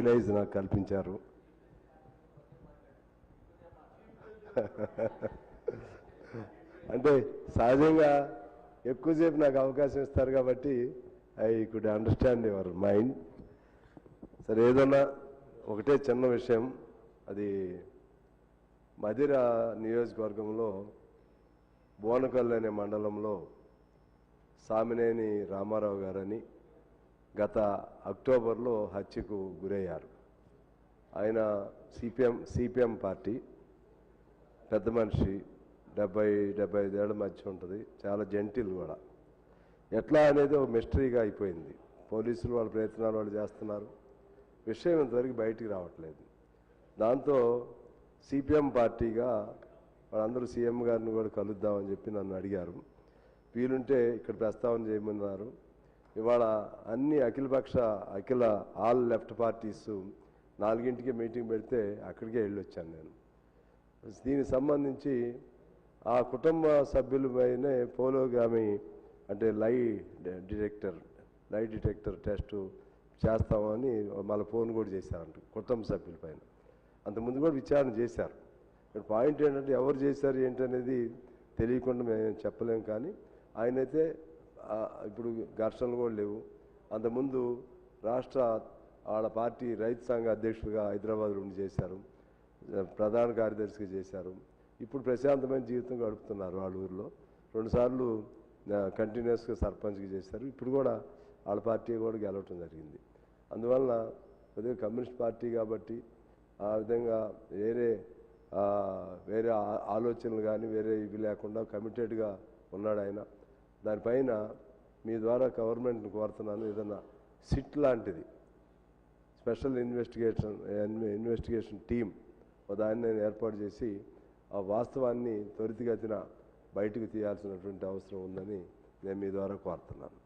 Privilege నాకు కల్పించారు. అంటే సహజంగా ఎక్కువసేపు నాకు అవకాశం ఇస్తారు కాబట్టి I could understand your mind. సరే ఏదన్నా ఒకటే చిన్న విషయం. అది మదిర నియోజకవర్గంలో బోనకల్లు అనే మండలంలో సామినేని రామారావు గారని గత అక్టోబర్లో హత్యకు గురయ్యారు. ఆయన సిపిఎం సిపిఎం పార్టీ పెద్ద మనిషి డెబ్బై డెబ్బై ఐదేళ్ళ మధ్య ఉంటుంది. చాలా జెంటిల్ కూడా. ఎట్లా అనేది ఒక మిస్టరీగా అయిపోయింది. పోలీసులు వాళ్ళ ప్రయత్నాలు వాళ్ళు చేస్తున్నారు. విషయం ఇంతవరకు బయటికి రావట్లేదు. దాంతో సిపిఎం పార్టీగా వాళ్ళందరూ సీఎం గారిని కూడా కలుద్దామని చెప్పి నన్ను అడిగారు. వీలుంటే ఇక్కడ ప్రస్తావన చేయమన్నారు. ఇవాళ అన్ని అఖిలపక్ష అఖిల ఆల్ లెఫ్ట్ పార్టీస్ నాలుగింటికి మీటింగ్ పెడితే అక్కడికే వెళ్ళొచ్చాను నేను. దీనికి సంబంధించి ఆ కుటుంబ సభ్యులపైనే పోలోగామి అంటే lie detector lie detector test చేస్తామని మళ్ళీ ఫోన్ కూడా చేశారంట కుటుంబ సభ్యులపైన. అంతకుముందు కూడా విచారణ చేశారు. ఇక్కడ పాయింట్ ఏంటంటే ఎవరు చేశారు ఏంటనేది తెలియకుండా మేము చెప్పలేం కానీ ఆయనైతే ఇప్పుడు ఘర్షణలు కూడా లేవు. అంతకుముందు రాష్ట్ర వాళ్ళ పార్టీ రైతు సంఘ అధ్యక్షుడిగా హైదరాబాద్ నుండి చేశారు. ప్రధాన కార్యదర్శిగా చేశారు. ఇప్పుడు ప్రశాంతమైన జీవితం గడుపుతున్నారు వాళ్ళ ఊరిలో. రెండుసార్లు కంటిన్యూస్గా సర్పంచ్గా చేశారు. ఇప్పుడు కూడా వాళ్ళ పార్టీ కూడా గెలవటం జరిగింది. అందువలన కొద్దిగా కమ్యూనిస్ట్ పార్టీ కాబట్టి ఆ విధంగా వేరే వేరే ఆలోచనలు కానీ వేరే ఇవి లేకుండా కమిటెడ్గా ఉన్నాడు ఆయన. దానిపైన మీ ద్వారా గవర్నమెంట్ని కోరుతున్నాను. ఏదన్నా సిట్ లాంటిది. స్పెషల్ ఇన్వెస్టిగేషన్ ఇన్వెస్టిగేషన్ టీం దాన్ని నేను ఏర్పాటు చేసి ఆ వాస్తవాన్ని త్వరితగతిన బయటకు తీయాల్సినటువంటి అవసరం ఉందని నేను మీ ద్వారా కోరుతున్నాను.